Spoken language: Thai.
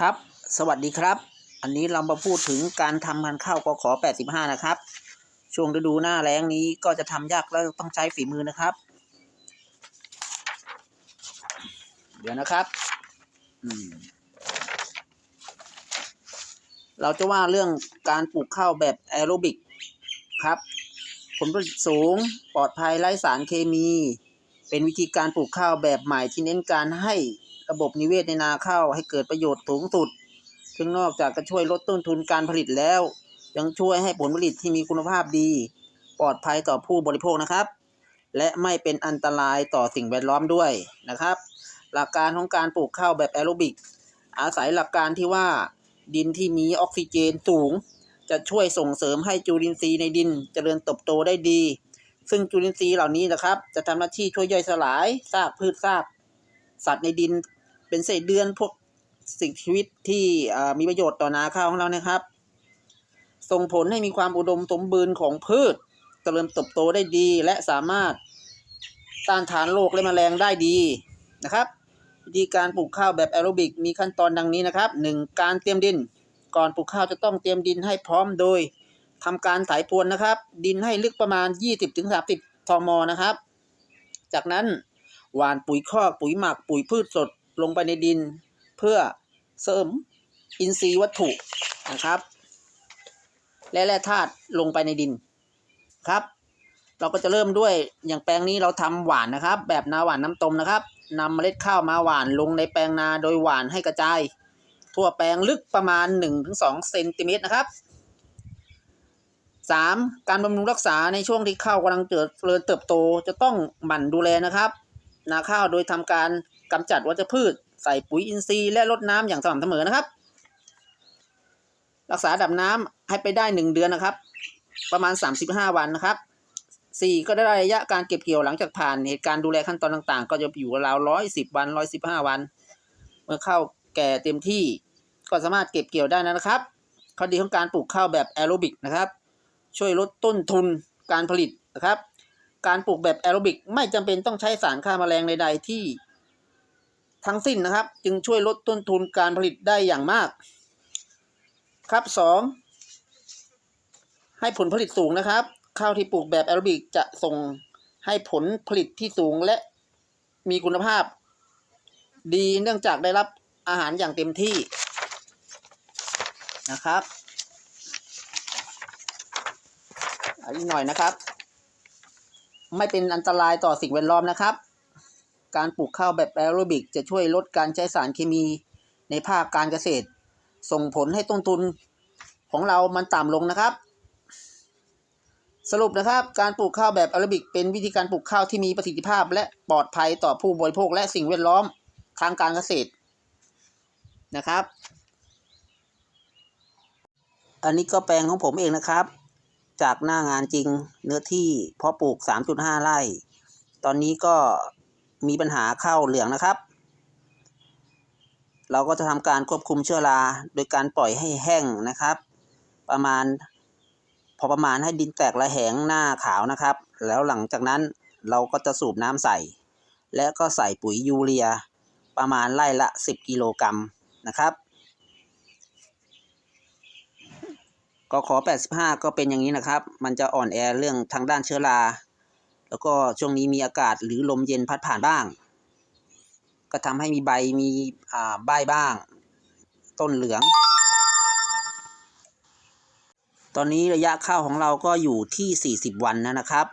ครับ สวัสดีครับ อันนี้เรามาพูดถึงการทำพันธุ์ข้าวกขอ 85 นะครับ ช่วงฤดูหน้าแล้งนี้ก็จะทำยากแล้วต้องใช้ฝีมือนะครับ เดี๋ยวนะครับเราจะว่าเรื่องการปลูกข้าวแบบแอโรบิกครับผลผลิตสูงปลอดภัยไร้สารเคมี เป็นวิธีการปลูกข้าวแบบใหม่ที่เน้นการให้ ระบบนิเวศในนาข้าวให้เกิดประโยชน์สูงสุด ซึ่งนอกจากจะช่วยลดต้นทุนการผลิตแล้ว ยังช่วยให้ผลผลิตที่มีคุณภาพดี ปลอดภัยต่อผู้บริโภคนะครับ และไม่เป็นอันตรายต่อสิ่งแวดล้อมด้วยนะครับ หลักการของการปลูกข้าวแบบแอโรบิก อาศัยหลักการที่ว่า ดินที่มีออกซิเจนสูง จะช่วยส่งเสริมให้จุลินทรีย์ในดินเจริญเติบโตได้ดี ซึ่งจุลินทรีย์เหล่านี้นะครับ จะทำหน้าที่ช่วยย่อยสลายซากพืชซากสัตว์ในดิน เป็นเศษเดือนพวกสิ่งชีวิตที่มีประโยชน์ต่อนาข้าวของเรานะครับ ส่งผลให้มีความอุดมสมบูรณ์ของพืชเจริญเติบโตได้ดีและสามารถต้านทานโรคและแมลงได้ดีนะครับวิธีการปลูกข้าวแบบแอโรบิกมีขั้นตอนดังนี้นะครับ 1. การเตรียมดิน ก่อนปลูกข้าวจะต้องเตรียมดินให้พร้อมโดยทำการไถพรวนนะครับ ดินให้ลึกประมาณ 20-30ทมนะครับ จากนั้นหว่านปุ๋ยคอกปุ๋ยหมักปุ๋ยพืชสด ลงไปในดินเพื่อเสริมอินทรีย์วัตถุนะครับ และแร่ธาตุลงไปในดินครับ เราก็จะเริ่มด้วยอย่างแปลงนี้เราทำหวานนะครับ แบบนาหวานน้ำตมนะครับนำเมล็ดข้าวมาหวานลงในแปลงนาโดยหวานให้กระจาย ทั่วแปลงลึกประมาณ 1-2เซนติเมตรนะครับ 3. การบำรุงรักษาในช่วงที่ข้าวกำลังเจริญเติบโตจะต้องหมั่นดูแลนะครับ นาข้าวโดยทำการกำจัดวัชพืช ใส่ปุ๋ยอินทรีย์และรดน้ำอย่างสม่ำเสมอนะครับ รักษาดับน้ำให้ไปได้หนึ่งเดือนนะครับ ประมาณ 35 วันนะครับ 4. ก็ได้ระยะการเก็บเกี่ยวหลังจากผ่านเหตุการณ์ดูแลขั้นตอนต่างๆ ก็จะอยู่ราวร้อยสิบวันร้อยสิบห้าวัน เมื่อข้าวแก่เต็มที่ก็สามารถเก็บเกี่ยวได้นะครับ ข้อดีของการปลูกข้าวแบบแอโรบิกนะครับ ช่วยลดต้นทุนการผลิตนะครับ การปลูกแบบแอโรบิกไม่จำเป็นต้องใช้สารฆ่าแมลงใดๆที่ทั้งสิ้นนะครับ จึงช่วยลดต้นทุนการผลิตได้อย่างมาก ครับสองให้ผลผลิตสูงนะครับ ข้าวที่ปลูกแบบแอโรบิกจะส่งให้ผลผลิตที่สูงและมีคุณภาพ ดีเนื่องจากได้รับอาหารอย่างเต็มที่นะครับอันนี้หน่อยนะครับ ไม่เป็นอันตรายต่อสิ่งแวดล้อมนะครับ การปลูกข้าวแบบแอโรบิก จะช่วยลดการใช้สารเคมีในภาคการเกษตร ส่งผลให้ต้นทุนของเรามันต่ำลงนะครับ สรุปนะครับ การปลูกข้าวแบบแอโรบิก เป็นวิธีการปลูกข้าวที่มีประสิทธิภาพ และปลอดภัยต่อผู้บริโภคและสิ่งแวดล้อมทางการเกษตรนะครับ อันนี้ก็แปลงของผมเองนะครับ จากหน้างานจริงเนื้อที่เพาะปลูก 3.5 ไร่ ตอนนี้ก็มีปัญหาเข้าเหลืองนะครับ เราก็จะทำการควบคุมเชื้อราโดยการปล่อยให้แห้งนะครับ ประมาณพอประมาณให้ดินแตกระแหงหน้าขาวนะครับ แล้วหลังจากนั้นเราก็จะสูบน้ำใส่ และก็ใส่ปุ๋ยยูเรีย ประมาณไร่ละ 10 กิโลกรัมนะครับ ก็ขอ 85 ก็เป็นอย่างนี้นะครับ มันจะอ่อนแอเรื่องทางด้านเชื้อรา แล้วก็ช่วงนี้มีอากาศหรือลมเย็นพัดผ่านบ้าง ก็ทำให้มีใบมีอ่าใบบ้าง ต้นเหลือง ตอนนี้ระยะข้าวของเราก็อยู่ที่ 40 วันนะนะครับ